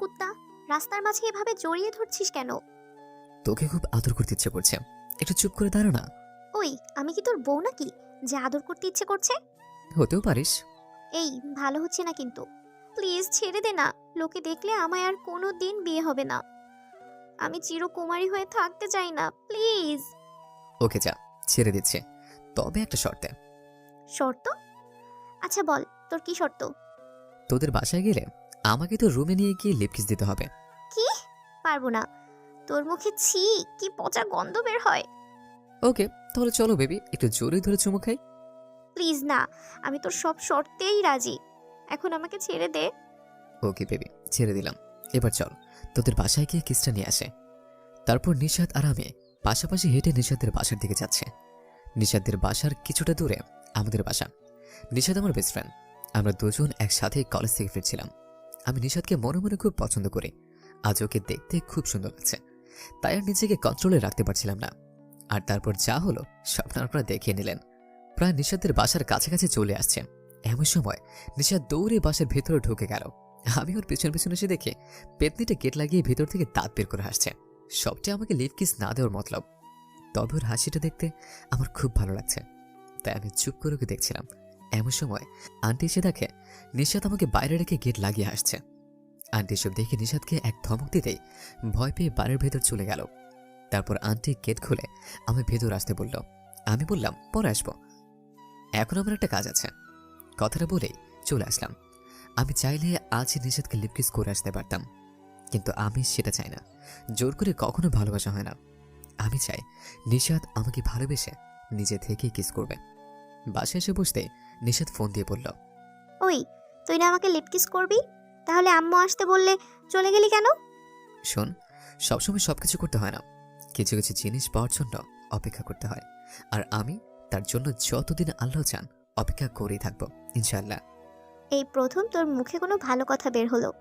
কুত্তা রাস্তার মাঝে এভাবে জড়িয়ে ধরছিস কেন? তোকে খুব আদর করতে ইচ্ছে করছে। একটু চুপ করে দাঁড়া না। ওই আমি কি তোর বউ নাকি? যে আদর করতে ইচ্ছে করছে? হতেও পারিস। এই ভালো হচ্ছে না কিন্তু। প্লিজ ছেড়ে দে না। লোকে দেখলে আমায় আর কোনো দিন বিয়ে হবে না। আমি চিরকুমারী হয়ে থাকতে চাই না প্লিজ। ওকে যা ছেড়ে দিচ্ছে। তবে একটা শর্তে। শর্ত? আচ্ছা বল তোর কি শর্ত? তোদের বাসায় গেলে আমাকে তো রুমে নিয়ে গিয়ে লিপকিস দিতে হবে। কি? পারব না। তোর মুখে ছি কি পচা গন্ধ বের হয়। ওকে তাহলে চলো বেবি একটু জোরে ধরে চুমু খাই। প্লিজ না আমি তোর সব শর্তেই রাজি। এখন আমাকে ছেড়ে দে। ওকে বেবি ছেড়ে দিলাম। এবার চল তোদের বাসায় গিয়ে কিসটা নিয়ে আসে। তারপর নিশাদ আর আমি পাশাপাশি হেঁটে নিশাদের বাসার দিকে যাচ্ছে। নিশাদের বাসার কিছুটা দূরে আমাদের বাসা। নিশাদ আমার বেস্ট ফ্রেন্ড আমরা দুজন একসাথে কলেজ থেকে ফিরছিলাম। আমি নিশাদকে মনে মনে খুব পছন্দ করি। আজ ওকে দেখতে খুব সুন্দর লাগছে। তাই আর নিজেকে কন্ট্রোলে রাখতে পারছিলাম না। আর তারপর যা হলো, স্বপ্ন আপনারা দেখিয়ে নিলেন। প্রায় নিশাদের বাসার কাছাকাছি চলে আসছে। এমন সময় নিশাদ দৌড়ে বাসার ভেতরে ঢুকে গেল। আমি ওর পেছন পেছন এসে দেখে পেতনিটা গেট লাগিয়ে ভেতর থেকে দাঁত বের করে হাসছে। সবটাই আমাকে লিভ কিস না দেওয়ার মতলব। তবে ওর হাসিটা দেখতে আমার খুব ভালো লাগছে। তাই আমি চুপ করে ওকে দেখছিলাম। এমন সময় আন্টি এসে দেখে নিশাদ আমাকে বাইরে রেখে গেট লাগিয়ে আসছে। আন্টি সব দেখে নিশাদকে এক ধমক দিতেই ভয় পেয়ে বাড়ির ভেতর চলে গেল। তারপর আন্টি গেট খুলে আমি ভেতর আসতে বলল, আমি বললাম, পরে আসব। এখন আমার একটা কাজ আছে। কথাটা বলেই চলে আসলাম। আমি চাইলে আজ নিষেধকে লিপকিস করে আসতে পারতাম। কিন্তু আমি সেটা চাই না। জোর করে কখনো ভালোবাসা হয় না। আমি চাই নিষাদ আমাকে ভালোবেসে নিজে থেকেই কিস করবে। বাসায় এসে বসতে নিষাদ ফোন দিয়ে বলল ওই তুই না আমাকে লিপকিস করবি? তাহলে আম্মু আসতে বললে চলে গেলি কেন? শোন সবসময় সব কিছু করতে হয় না। কিছু কিছু জিনিস পাওয়ার জন্য অপেক্ষা করতে হয়। আর আমি তার জন্য যতদিন আল্লাহ চান অপেক্ষা করেই থাকব ইনশাল্লাহ এই প্রথম তোর মুখে কোনো ভালো কথা বের হলো।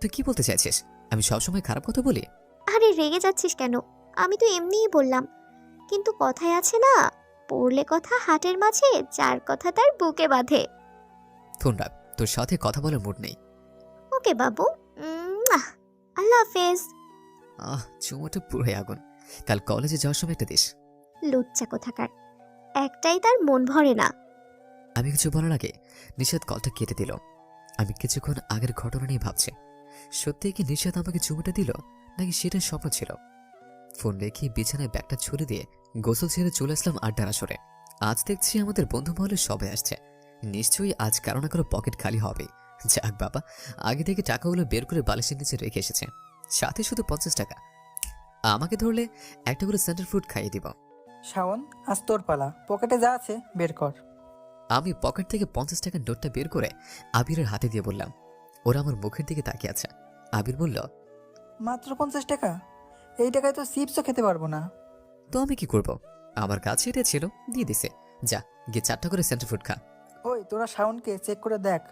তুই কি বলতে চাইছিস? আমি সবসময় খারাপ কথা বলি? আরে রেগে যাচ্ছিস কেন? আমি তো এমনিই বললাম। কিন্তু কথায় আছে না পড়লে কথা হাটের মাঝে যার কথা তার বুকে বাঁধে। রাখ তোর সাথে কথা বলার মুড নেই। ওকে বাবু উম, আহ, আল্লাহ হাফেজ। আহ চুমোটা পুরোই আগুন। কাল কলেজে যাওয়ার সময় একটা দিস। লুচ্চা কোথাকার। একটাই তার মন ভরে না। আমি কিছু বলার আগে নিষাদ কলটা কেটে দিল। আমি কিছুক্ষণ আগের ঘটনা নিয়ে ভাবছি। সত্যি কি নিষাদ আমাকে চুমুটা দিল নাকি সেটা স্বপ্ন ছিল? ফোন রেখে বিছানায় ব্যাগটা ছুড়ে দিয়ে গোসল ছেড়ে চলে আসলাম আড্ডার আসরে। আজ দেখছি আমাদের বন্ধু মহলে সবাই আসছে। নিশ্চয়ই আজ কারও না কারও পকেট খালি হবে। যাক বাবা আগে থেকে টাকাগুলো বের করে বালিশের নিচে রেখে এসেছে। সাথে শুধু পঞ্চাশ টাকা। আমাকে ধরলে একটা করে সেন্টার ফ্রুট খাইয়ে দিব। শাওন আজ তোর পালা। পকেটে যা আছে বের কর। আমি পকেট থেকে পঞ্চাশ টাকার নোটটা বের করে আবিরের হাতে দিয়ে বললাম ওরা আমার মুখের দিকে তাকিয়ে আছে। আবির বলল মাত্র পঞ্চাশ টাকা? এই টাকায় তো চিপসও খেতে পারব না। তো আমি কি করব? আমার কাছে এটা ছিল দিয়ে দিছে। যা গিয়ে চারটা করে সেন্টার ফুড খা। ওই তোরা শাওনকে চেক করে দেখ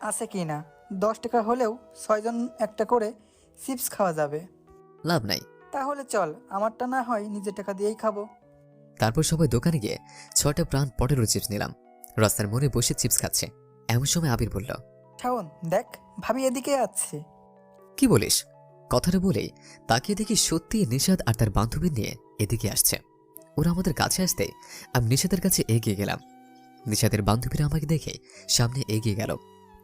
আছে কি না। দশ টাকা হলেও ছয়জন একটা করে চিপস খাওয়া যাবে। লাভ নাই। তাহলে চল আমারটা না হয় নিজের টাকা দিয়েই খাব। তারপর সবাই দোকানে গিয়ে ছয়টা প্রাণ পটেরো চিপস নিলাম। রাস্তার মোড়ে বসে চিপস খাচ্ছে। এমন সময় আবির বলল শাওন দেখ ভাবি এদিকে আছে। কি বলিস? কথাটা বলেই তাকিয়ে দেখি সত্যি নিষাদ আর তার বান্ধবী নিয়ে এদিকে আসছে। ওরা আমাদের কাছে আসতে আমি নিষাদের কাছে এগিয়ে গেলাম। নিষাদের বান্ধবীরা আমাকে দেখে সামনে এগিয়ে গেল।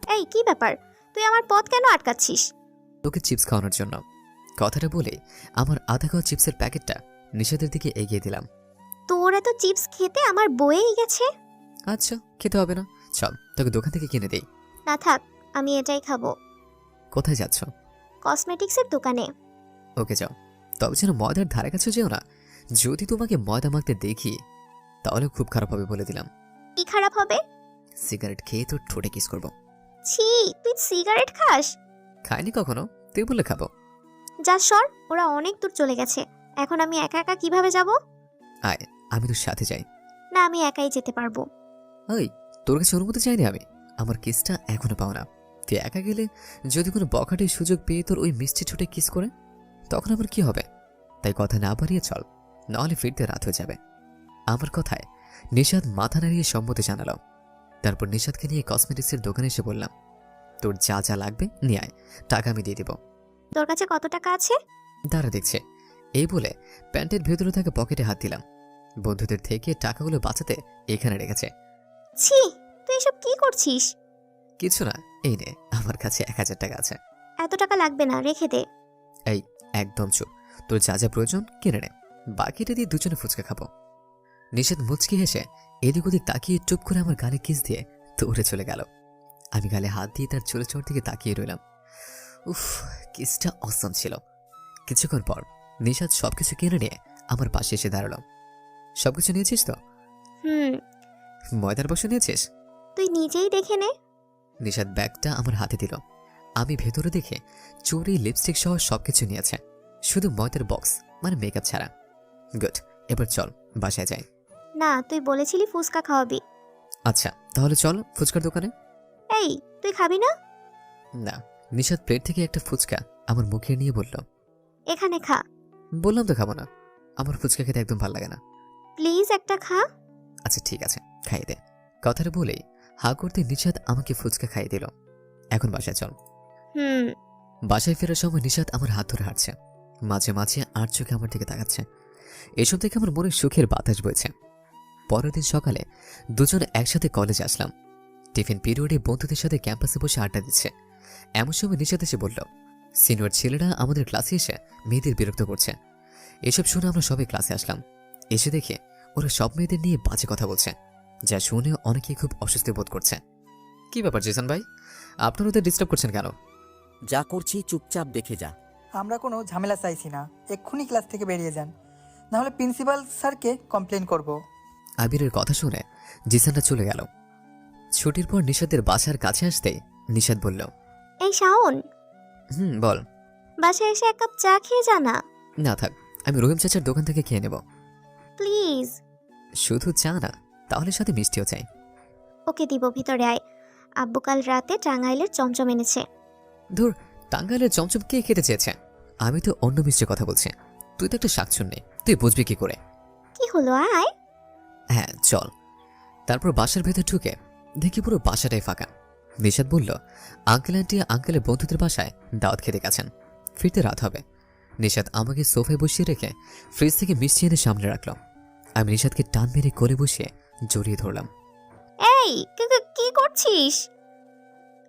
এই কি ব্যাপার? তুই আমার পথ কেন আটকাচ্ছিস? তোকে চিপস খাওয়ানোর জন্য। কথাটা বলে আমার আধা খাওয়া চিপসের প্যাকেটটা নিষাদের দিকে এগিয়ে দিলাম। তোর এত চিপস খেতে আমার বয়েই গেছে? আচ্ছা খেতে হবে না। চল তোকে দোকান থেকে কিনে দেই। না থাক আমি এটাই খাব। কোথায় যাচ্ছ? কসমেটিক্সের দোকানে। ওকে যাও। তবে যেন ময়দার ধারে কাছে যেও না। যদি তোমাকে ময়দা মাখতে দেখি তাহলে খুব খারাপ হবে বলে দিলাম। কি খারাপ হবে? সিগারেট খেয়ে তোর ঠোঁটে কিস করব। ছি তুই সিগারেট খাস? খাইনি কখনো? তুই বলে খাব। যা সর। ওরা অনেক দূর চলে গেছে। এখন আমি একা একা কীভাবে যাব? আয় আমি তোর সাথে যাই। না আমি একাই যেতে পারব। ওই তোর কাছে অনুমতি চাইনি আমি। আমার কিসটা এখনও পাও না তুই একা গেলে যদি কোনো বখাটের সুযোগ পেয়ে তোর ওই মিষ্টি ছুটে কিস করে তখন আবার কি হবে? তাই কথা না বাড়িয়ে চল নাহলে ফিরতে রাত হয়ে যাবে। আমার কথায় নিষাদ মাথা নাড়িয়ে সম্মতি জানালো। তারপর নিষাদকে নিয়ে কসমেটিক্সের দোকানে এসে বললাম তোর যা যা লাগবে নিয়ে আয় টাকা আমি দিয়ে দিব। তোর কাছে কত টাকা আছে? দাঁড়া দেখছে। এই বলে প্যান্টের ভেতরে থাকা পকেটে হাত দিলাম। বন্ধুদের থেকে টাকাগুলো বাঁচাতে এখানে রেখেছে। ছি তুই এসব কি করছিস? কিছু না এই নে আমার কাছে এক হাজার টাকা আছে। এত টাকা লাগবে না রেখে দে। এই একদম চুপ। তোর যা যা প্রয়োজন কিনে নে। বাকিটা দিয়ে দুজনে ফুচকা খাব। নিষেধ মুচকি হেসে এদিক ওদিক তাকিয়ে চুপ করে আমার গালে কিস দিয়ে দৌড়ে চলে গেল। আমি গালে হাত দিয়ে তার চোরে চোর দিকে তাকিয়ে রইলাম। উফ কিসটা অসম ছিল। কিছুক্ষণ পর নিষাদ সবকিছু কিনে নিয়ে আমার পাশে এসে দাঁড়াল। সবকিছু নিয়েছিস তো? হুম। ময়দার বসে নিয়েছিস? তুই নিজেই দেখে নে। নিষাদ ব্যাগটা আমার হাতে দিল। আমি ভেতরে দেখে চুরি লিপস্টিক সহ সবকিছু নিয়েছে। শুধু ময়দার বক্স মানে মেকআপ ছাড়া। গুড এবার চল বাসায় যাই। না তুই বলেছিলি ফুচকা খাওয়াবি। আচ্ছা তাহলে চল ফুচকার দোকানে। এই তুই খাবি না? না নিষাদ প্লেট থেকে একটা ফুচকা আমার মুখে নিয়ে বলল। এখানে খা। বললাম তো খাব না। আমার ফুচকা খেতে একদম ভালো লাগে না। প্লিজ একটা খা। আচ্ছা ঠিক আছে খাইয়ে দে। কথাটা বলেই হা করতে নিষাদ আমাকে ফুচকা খাইয়ে দিল। এখন বাসায় চল। হুম। বাসায় ফেরার সময় নিষাদ আমার হাত ধরে হাঁটছে। মাঝে মাঝে আর চোখে আমার দিকে তাকাচ্ছে। এসব দেখে আমার মনে সুখের বাতাস বইছে। পরের দিন সকালে দুজন একসাথে কলেজে আসলাম। টিফিন পিরিয়ডে বন্ধুদের সাথে ক্যাম্পাসে বসে আড্ডা দিচ্ছে। এমন সময় নিষাদ এসে বলল সিনিয়র ছেলেরা আমাদের ক্লাসে এসে মেয়েদের বিরক্ত করছে। এসব শুনে আমরা সবাই ক্লাসে আসলাম। এসে দেখে ওরা সব মেয়েদের নিয়ে বাজে কথা বলছে। যা শুনে অনেকেই খুব অস্বস্তি বোধ করছে কি ব্যাপার জেসান ভাই? আপনারা ওদের ডিস্টার্ব করছেন কেন? যা করছি চুপচাপ দেখে যা আমরা কোনো ঝামেলা চাইছি না। এক্ষুনি ক্লাস থেকে বেরিয়ে যান। নাহলে প্রিন্সিপাল স্যারকে কমপ্লেন করব। আবিরের কথা শুনে জিসানরা চলে গেল। ছুটির পর নিষাদের বাসার কাছে আসতেই নিষাদ বলল এই শাওন হুম বল। বাসায় এসে এক কাপ চা খেয়ে যা না। না থাক আমি রহিম চাচার দোকান থেকে খেয়ে নেব। প্লিজ। শুধু চা না তাহলে সাথে মিষ্টিও চাই। ওকে দিব ভিতরে আয়। আব্বু কাল রাতে টাঙ্গাইলের চমচম এনেছে। ধুর টাঙ্গাইলের চমচম কে খেতে চেয়েছে? আমি তো অন্য মিষ্টির কথা বলছি। তুই তো একটা শাকচুন নেই তুই বুঝবি কি করে? কি হলো আয়। হ্যাঁ চল। তারপর বাসার ভেতর ঢুকে দেখি পুরো বাসাটাই ফাঁকা। নিষাদ বলল আঙ্কেল আন্টি আঙ্কেলের বন্ধুদের বাসায় দাওয়াত খেতে গেছেন। ফিরতে রাত হবে। নিষাদ আমাকে সোফায় বসিয়ে রেখে ফ্রিজ থেকে মিষ্টি এনে সামনে রাখল। আমি নিষাদকে টান মেরে কোলে বসিয়ে জড়িয়ে ধরলাম। এই কি- করছিস?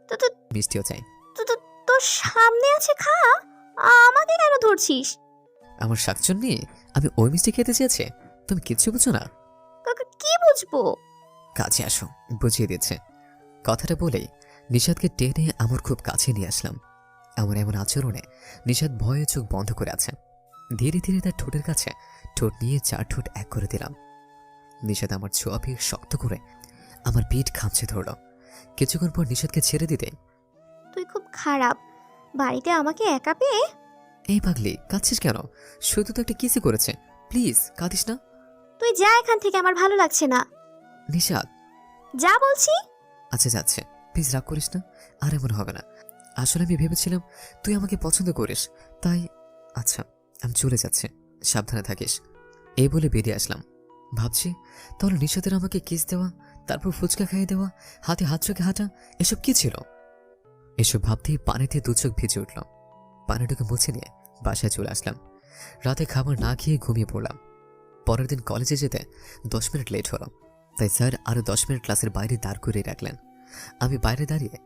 তো তো মিষ্টিও চাই। তো তো তোর সামনে আছে খা আমাকে কেন ধরছিস? আমার শাকচুন নিয়ে আমি ওই মিষ্টি খেতে চেয়েছে তুমি কিচ্ছু বুঝো না। কাকা কি বুঝব? কাছে আসো বুঝিয়ে দিচ্ছে। কথাটা বলেই নিষাদকে টেনে আমার খুব কাছে নিয়ে আসলাম। আমার এমন আচরণে নিষাদ ভয়ে চোখ বন্ধ করে আছে। ধীরে ধীরে তার ঠোঁটের কাছে ঠোঁট নিয়ে চার ঠোঁট এক করে দিলাম। নিষাদ আমার ছোঁয়া পেয়ে শক্ত করে আমার পিঠ খামছে ধরল। কিছুক্ষণ পর নিষাদকে ছেড়ে দিতে। তুই খুব খারাপ। বাড়িতে আমাকে একা পেয়ে? এই পাগলি কাঁদছিস কেন? শুধু তো একটা কিসি করেছে। প্লিজ কাঁদিস না। তুই যা এখান থেকে আমার ভালো লাগছে না। নিষাদ। যা বলছি? আচ্ছা যাচ্ছে। প্লিজ রাগ করিস না। আর এমন হবে না। আসলে আমি ভেবেছিলাম তুই আমাকে পছন্দ করিস। তাই আচ্ছা আমি চলে যাচ্ছে। সাবধানে থাকিস। এই বলে বেরিয়ে আসলাম। ভাবছি, তাহলে নিশাদের আমাকে কিস দেওয়া, তারপর ফুচকা খাইয়ে দেওয়া, হাতে হাত চোখে হাঁটা, এসব কি ছিল? এসব ভাবতেই পানিতে দু চোখ ভিজে উঠল। পানিটাকে মুছে নিয়ে বাসায় চলে আসলাম। রাতে খাবার না খেয়ে ঘুমিয়ে পড়লাম। পরের দিন কলেজে যেতে দশ মিনিট লেট হলো। তাই স্যার আরও দশ মিনিট ক্লাসের বাইরে দাঁড় করিয়ে রাখলেন। আমি বাইরে দাঁড়িয়ে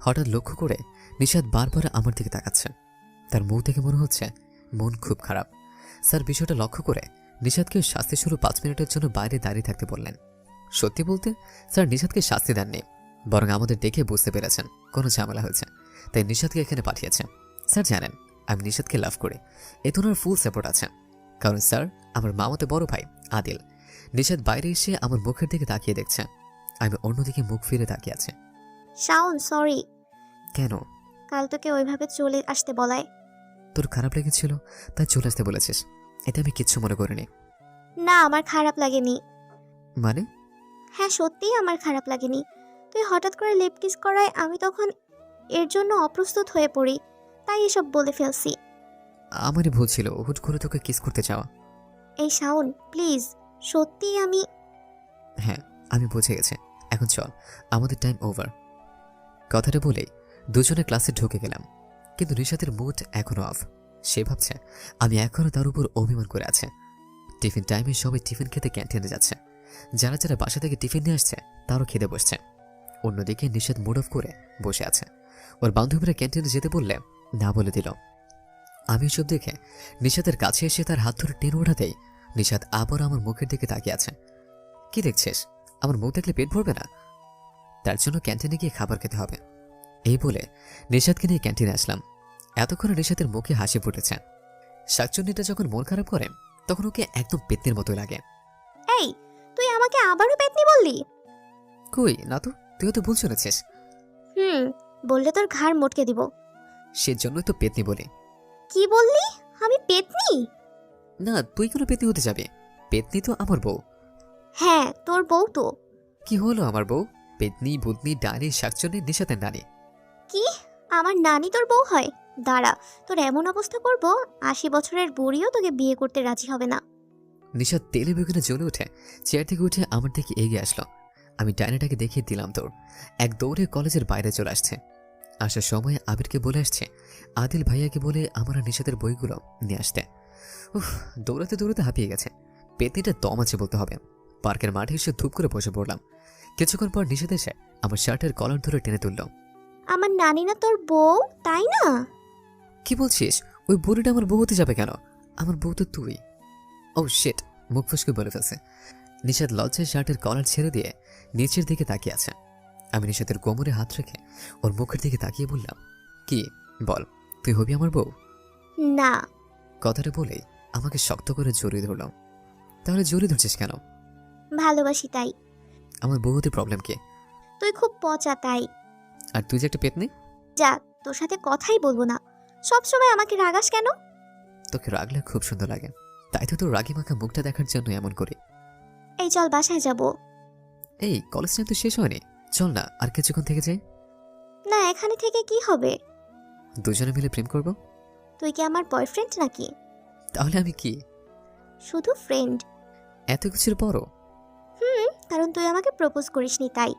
হঠাৎ লক্ষ্য করে নিষাদ বারবার আমার দিকে তাকাচ্ছে। তার মুখ দেখে মনে হচ্ছে মন খুব খারাপ। স্যার বিষয়টা লক্ষ্য করে নিষাদকে শাস্তি শুরু পাঁচ মিনিটের জন্য বাইরে দাঁড়িয়ে থাকতে বললেন। সত্যি বলতে স্যার নিষাদকে শাস্তি দেননি বরং আমাদের দেখে বুঝতে পেরেছেন কোনো ঝামেলা হয়েছে। তাই নিষাদকে এখানে পাঠিয়েছে। স্যার জানেন আমি নিষাদকে লাভ করি। এতে ওনার ফুল সাপোর্ট আছে। কারণ স্যার আমার মামাতে বড় ভাই আদিল। নিষাদ বাইরে এসে আমার মুখের দিকে তাকিয়ে দেখছে। আমি অন্যদিকে মুখ ফিরে তাকিয়ে আছে। শাওন সরি। কেন? কাল তোকে ওইভাবে চলে আসতে বলায়। তোর খারাপ লেগেছিল তাই চলে আসতে বলেছিস। এতে আমি কিচ্ছু মনে করিনি। না আমার খারাপ লাগেনি। মানে? হ্যাঁ সত্যিই আমার খারাপ লাগেনি। তুই হঠাৎ করে লেপ কিস করায় আমি তখন এর জন্য অপ্রস্তুত হয়ে পড়ি। তাই এসব বলে ফেলছি। আমারই ভুল ছিল। হুট করে তোকে কিস করতে চাওয়া এই শাওন প্লিজ সত্যিই আমি হ্যাঁ আমি বুঝে গেছি। এখন চল আমাদের টাইম ওভার। কথাটা বলেই দুজনে ক্লাসে ঢুকে গেলাম। কিন্তু নিশাতের মুড এখনও অফ সে ভাবছে, আমি এখনও তার উপর অভিমান করে আছে। টিফিন টাইমে সবাই টিফিন খেতে ক্যান্টিনে যাচ্ছে। যারা যারা বাসা থেকে টিফিন নিয়ে আসছে, তারও খেতে বসছে। অন্যদিকে নিষেধ মুড অফ করে বসে আছে। ওর বান্ধবীরা ক্যান্টিনে যেতে বললে না বলে দিল। আমি সব দেখে নিষাদের কাছে এসে তার হাত ধরে টেনে ওঠাতেই নিষাদ আবার আমার মুখের দিকে তাকিয়ে আছে। কি দেখছিস? আমার মুখ দেখলে পেট ভরবে না? তার জন্য ক্যান্টিনে গিয়ে খাবার খেতে হবে। এই বলে নিষাদকে নিয়ে ক্যান্টিনে আসলাম। এতক্ষণে নিষাদের মুখে হাসি ফুটেছে। শাকচুন্নিটা যখন মন খারাপ করে তখন ওকে একদম পেতনির মতো লাগে। এই তুই আমাকে আবারও পেতনি বললি? কই না তো তুইও তো ভুল শুনেছিস। হুম বললে তোর ঘাড় মোটকে দিব। সেজন্যই তো পেতনি বলি। কি বললি? আমি পেতনি না তুই কোনো পেতনি হতে যাবে? পেতনি তো আমার বউ। হ্যাঁ তোর বউ তো। কি হলো আমার বউ? পেতনি ভূতনি ডানি শাকচুন্নি নিষাদের নানি। কি? আমার নানি তোর বউ হয়? দাঁড়া তোর এমন অবস্থা করব আশি বছরের বুড়িও তোকে বিয়ে করতে রাজি হবে না। নিশা তেলে বেগুনে জ্বলে উঠে চেয়ার থেকে উঠে আমার দিকে এগিয়ে আসলো। আমি ডাইনাটাকে দেখিয়ে দিলাম তোর। এক দৌড়ে কলেজের বাইরে চলে আসছে। আসার সময় আবিরকে বলে আসছে আদিল ভাইয়াকে বলে আমার নিশাদের বইগুলো নিয়ে আসতে। উফ দৌড়াতে দৌড়াতে হাঁপিয়ে গেছে। পেতেটা দম আছে বলতে হবে। পার্কের মাঠে এসে ধূপ করে বসে পড়লাম। কিছুক্ষণ পর নিষেধ এসে আমার শার্টের কলার ধরে টেনে তুলল। আমার নানি না তোর বউ তাই না? কি বলছিস? ওই বুড়িটা আমার বউ হতে যাবে কেন? আমার বউ তো তুই। ও শেট মুখ ফুসকে বলে ফেলছে। নিষাদ লজ্জায় শার্টের কলার ছেড়ে দিয়ে নিচের দিকে তাকিয়ে আছে। আমি নিষাদের কোমরে হাত রেখে ওর মুখের দিকে তাকিয়ে বললাম কি? বল তুই হবি আমার বউ? না। কথাটা বলেই আমাকে শক্ত করে জড়িয়ে ধরলাম তাহলে জড়িয়ে ধরছিস কেন? ভালোবাসি তাই। আমার বউ হতে প্রবলেম কি? তুই খুব পচা তাই। আর তুই যে একটা পেতনি? যা তোর সাথে কথাই বলব না। সব সময় আমাকে রাগাস কেন? তোকে রাগলে খুব সুন্দর লাগে। তাই তো তোর রাগি মাখা মুখটা দেখার জন্য এমন করি। এই চল বাসায় যাব। এই কলেজ টাইম তো শেষ হয়নি। চল না আর কিছুক্ষণ থেকে যাই। না এখানে থেকে কি হবে? দুজনে মিলে প্রেম করব? তুই কি আমার বয়ফ্রেন্ড নাকি? তাহলে আমি কি? শুধু ফ্রেন্ড এত কিছুর পরও? হুম কারণ তুই আমাকে প্রপোজ করিসনি তাই।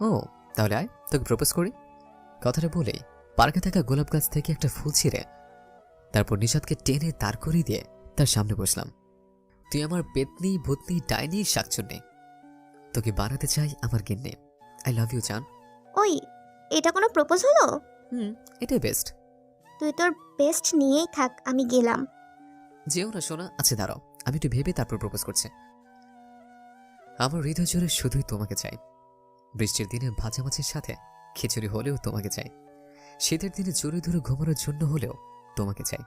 ও তাহলে আয় তোকে প্রপোজ করি। কথাটা বলেই। পার্কে থাকা গোলাপ গাছ থেকে একটা ফুল ছিঁড়ে তারপর নিষাদকে টেনে তার করে দিয়ে তার সামনে বসলাম। তুই আমার পেতনি ভূতনি ডাইনি শাকচুন্নি। তোকে বানাতে চাই আমার গিন্নে। আই লাভ ইউ চান ওই এটা কোনো প্রপোজ হলো? হুম এটাই বেস্ট তুই তোর বেস্ট নিয়েই থাক আমি গেলাম। যেও না শোনা আছে দাঁড়াও। আমি একটু ভেবে তারপর প্রপোজ করছি। আমার হৃদয় জুড়ে শুধুই তোমাকে চাই। বৃষ্টির দিনে ভাজা মাছের সাথে খিচুড়ি হলেও তোমাকে চাই। শীতের দিনে জোরে ধরে ঘুমানোর জন্য হলেও তোমাকে চাই।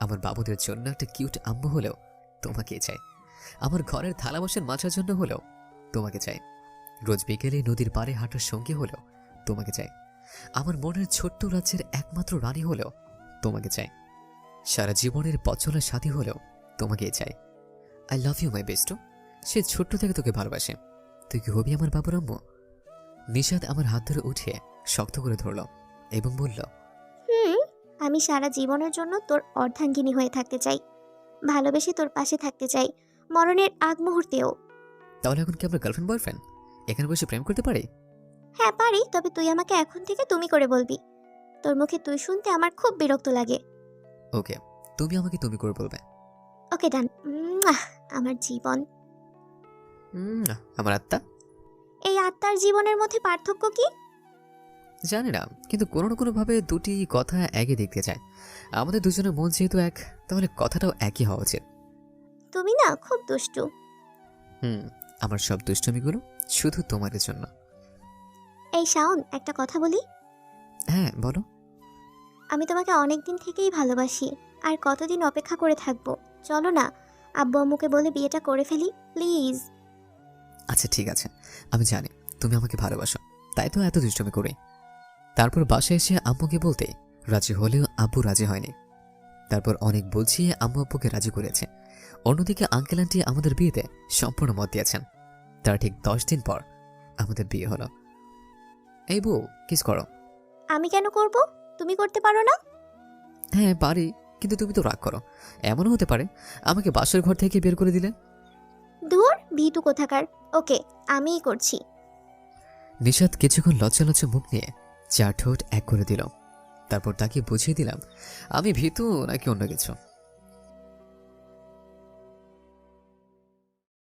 আমার বাবুদের জন্য একটা কিউট আম্মু হলেও তোমাকে চাই। আমার ঘরের থালা বাসন মাছার জন্য হলেও তোমাকে চাই। রোজ বিকেলে নদীর পাড়ে হাঁটার সঙ্গী হলেও তোমাকে চাই। আমার মনের ছোট্ট রাজ্যের একমাত্র রানী হলেও তোমাকে চাই। সারা জীবনের পচলা সাথী হলেও তোমাকেই চাই। I love you my best সে ছোট্ট থেকে তোকে ভালোবাসে। তুই কি হবি আমার বাবুর আম্মু? নিষাদ আমার হাত ধরে উঠিয়ে শক্ত করে ধরল। এবং বলল হুম আমি সারা জীবনের জন্য তোর অর্ধাঙ্গিনী হয়ে থাকতে চাই। ভালোবেসে তোর পাশে থাকতে চাই মরণের আগ মুহূর্তেও। তাহলে এখন কি আমরা গার্লফ্রেন্ড বয়ফ্রেন্ড এখানে বসে প্রেম করতে পারি? হ্যাঁ পারি তবে তুই আমাকে এখন থেকে তুমি করে বলবি। তোর মুখে তুই শুনতে আমার খুব বিরক্ত লাগে। ওকে তুমি আমাকে তুমি করে বলবে। ওকে ডান। আমার জীবন। উম, আমার আত্মা? এই আত্মার জীবনের মধ্যে পার্থক্য কি? জানি না কিন্তু কোনো না কোনোভাবে দুটি কথা একই দেখতে চায় আমাদের দুজনের মন যেহেতু এক তাহলে কথাটাও একই হওয়া উচিত। তুমি না খুব দুষ্টু। হুম আমার সব দুষ্টমিগুলো শুধু তোমাদের জন্য। এই শাওন একটা কথা বলি? হ্যাঁ বলো। আমি তোমাকে অনেক দিন থেকেই ভালোবাসি আর কতদিন অপেক্ষা করে থাকব? চলো না আব্বু আম্মুকে বলে বিয়েটা করে ফেলি প্লিজ। আচ্ছা ঠিক আছে। আমি জানি তুমি আমাকে ভালোবাসো তাই তো এত দুষ্টমি করি। তারপর বাসায় এসে আম্মুকে বলতে রাজি হলেও আব্বু রাজি হয়নি। তারপর অনেক বুঝিয়ে আম্মু আব্বুকে রাজি করেছে। অন্যদিকে আঙ্কেল আন্টি আমাদের বিয়েতে সম্পূর্ণ মত দিয়েছেন। তার ঠিক দশ দিন পর আমাদের বিয়ে হলো। এই বউ কিস করো? আমি কেন করব? তুমি করতে পারো না? হ্যাঁ পারি কিন্তু তুমি তো রাগ করো। এমনও হতে পারে। আমাকে বাসর ঘর থেকে বের করে দিলে? ধুর ভীতু কোথাকার। ওকে আমিই করছি। নিষাদ কিছুক্ষণ লজ্জা লজ্জা মুখ নিয়ে চার ঠোঁট এক করে দিল। তারপর তাকে বুঝিয়ে দিলাম আমি ভীতু নাকি অন্য কিছু?